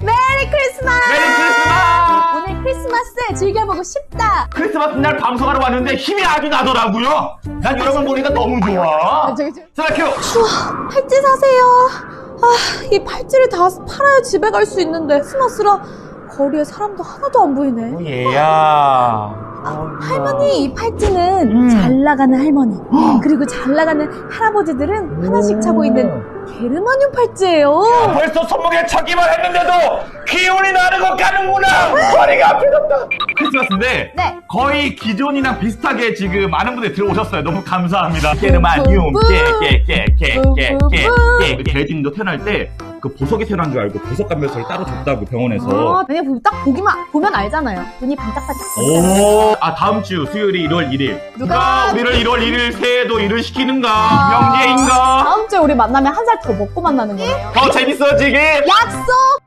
메리 크리스마스! 메리 크리스마스! 오늘 크리스마스 즐겨보고 싶다. 크리스마스 날 방송하러 왔는데 힘이 아주 나더라고요. 난걸 보니까 너무 좋아. 저기, 저기. 스라큐! 팔찌 사세요. 아, 이 팔찌를 다 팔아야 집에 갈 수 있는데 크리스마스라 거리에 사람도 하나도 안 보이네. 얘야. 할머니 이 팔찌는 음. 잘 나가는 할머니 그리고 잘 나가는 할아버지들은 하나씩 차고 있는 게르마늄 팔찌예요. 벌써 손목에 차기만 했는데도 기운이 나는 것 같는구나. 허리가 아프겠다. 크리스마스인데 네. 거의 기존이랑 비슷하게 지금 많은 분들이 들어오셨어요. 너무 감사합니다. 깨르마늄, 깨, 깨, 깨, 깨, 깨, 깨, 깨. 대진도 태어날 때 그 보석이 태어난 줄 알고 보석 감별서를 따로 줬다고 병원에서. 아, 그냥 딱 보기만 보면 알잖아요. 눈이 반짝반짝. 오, 아 다음 주 수요일이 1월 1일. 누가? 누가 우리를 1월 1일 새해도 일을 시키는가? 명제인가? 우리 만나면 한 살 더 먹고 만나는 거예요. 더 재밌어지게 약속!